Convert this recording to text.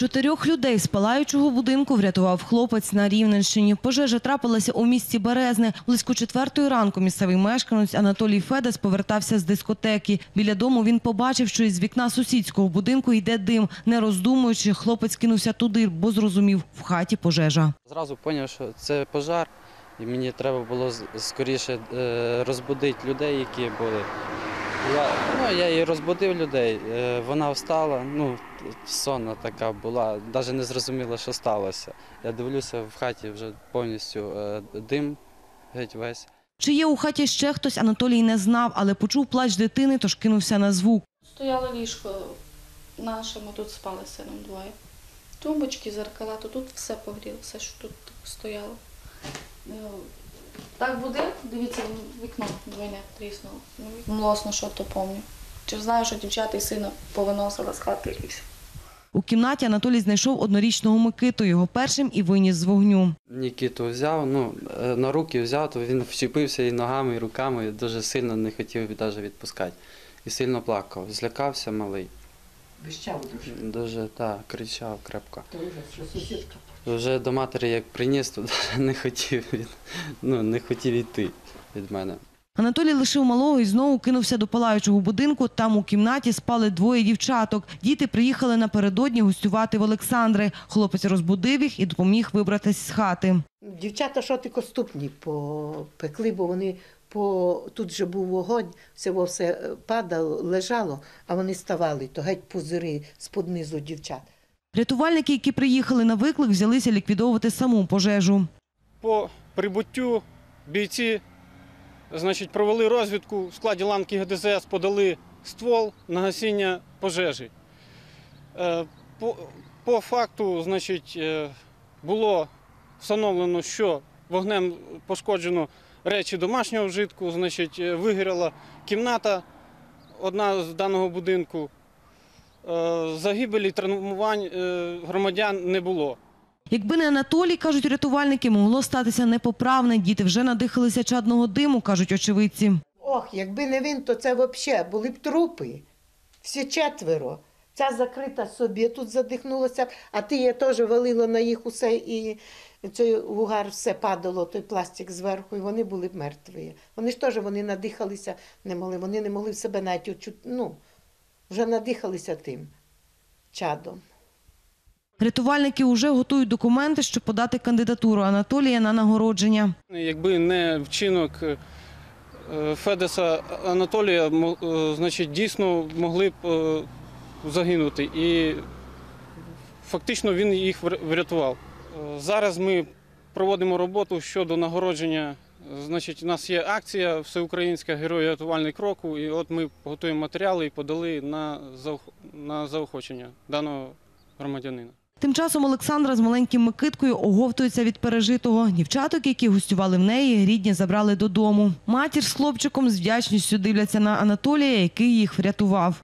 Чотирьох людей з палаючого будинку врятував хлопець на Рівненщині. Пожежа трапилася у місті Березне. Близько четвертої ранку місцевий мешканець Анатолій Федес повертався з дискотеки. Біля дому він побачив, що із вікна сусідського будинку йде дим. Не роздумуючи, хлопець кинувся туди, бо зрозумів – в хаті пожежа. Зразу зрозумів, що це пожар, і мені треба було скоріше е, розбудити людей, які були. Я, ну, я її розбудив людей, е, вона встала, ну, сонна така була, навіть не зрозуміла, що сталося. Я дивлюся, в хаті вже повністю е, дим геть весь. Чи є у хаті ще хтось, Анатолій не знав, але почув плач дитини, тож кинувся на звук. Стояло ліжко наше, ми тут спали сином двоє. Тумбочки, зеркала, то тут все погріло, все, що тут стояло. Ну, Так буде, дивіться, вікно двойне тріснуло. Ну, Млосно, що то пам'ятаю. Чи знаю, що дівчата і сина повиносила з хати і все. У кімнаті Анатолій знайшов однорічного Микиту, його першим і виніс з вогню. Нікіту взяв, ну, е, на руки взяв, то він вчепився і ногами, і руками, і дуже сильно не хотів навіть відпускати. І сильно плакав. Злякався малий. Вищав дуже. Дуже так, кричав крепко. То вже що сусідка. Вже до матері як приніс, то не хотів від, ну, не хотів йти від мене. Анатолій лишив малого і знову кинувся до палаючого будинку. Там у кімнаті спали двоє дівчаток. Діти приїхали напередодні гостювати в Олександри. Хлопець розбудив їх і допоміг вибратись з хати. Дівчата що тільки ступні попекли, бо вони по тут же був вогонь, все все е, падало, лежало, а вони ставали, то геть пузири з-под низу дівчат. Рятувальники, які приїхали на виклик, взялися ліквідовувати саму пожежу. По прибуттю бійці значить, провели розвідку в складі ланки ГДЗС, подали ствол на гасіння пожежі. Е, По, по факту значить, е, було встановлено, що вогнем пошкоджено речі домашнього вжитку, значить, е, вигоріла кімната одна з даного будинку. Загибелі, травмувань громадян не було. Якби не Анатолій, кажуть рятувальники, могло статися непоправне. Діти вже надихалися чадного диму, кажуть очевидці. Ох, якби не він, то це взагалі були б трупи. Всі четверо. Ця закрита собі, тут задихнулася, а ти її теж валило на їх усе, і цей угар все падало, той пластик зверху, і вони були б мертві. Вони ж теж вони надихалися, не могли, вони не могли в себе навіть ну, вже надихалися тим чадом. Рятувальники вже готують документи, щоб подати кандидатуру Анатолія на нагородження. Якби не вчинок е, Федеса Анатолія, е, значить, дійсно могли б е, загинути. І фактично він їх вр- врятував. Зараз ми проводимо роботу щодо нагородження. Значить, у нас є акція Всеукраїнська Герой рятувальник року, і от ми готуємо матеріали і подали на заохочення даного громадянина. Тим часом Олександра з маленьким Микиткою оговтується від пережитого. Дівчаток, які гостювали в неї, рідні забрали додому. Матір з хлопчиком з вдячністю дивляться на Анатолія, який їх врятував.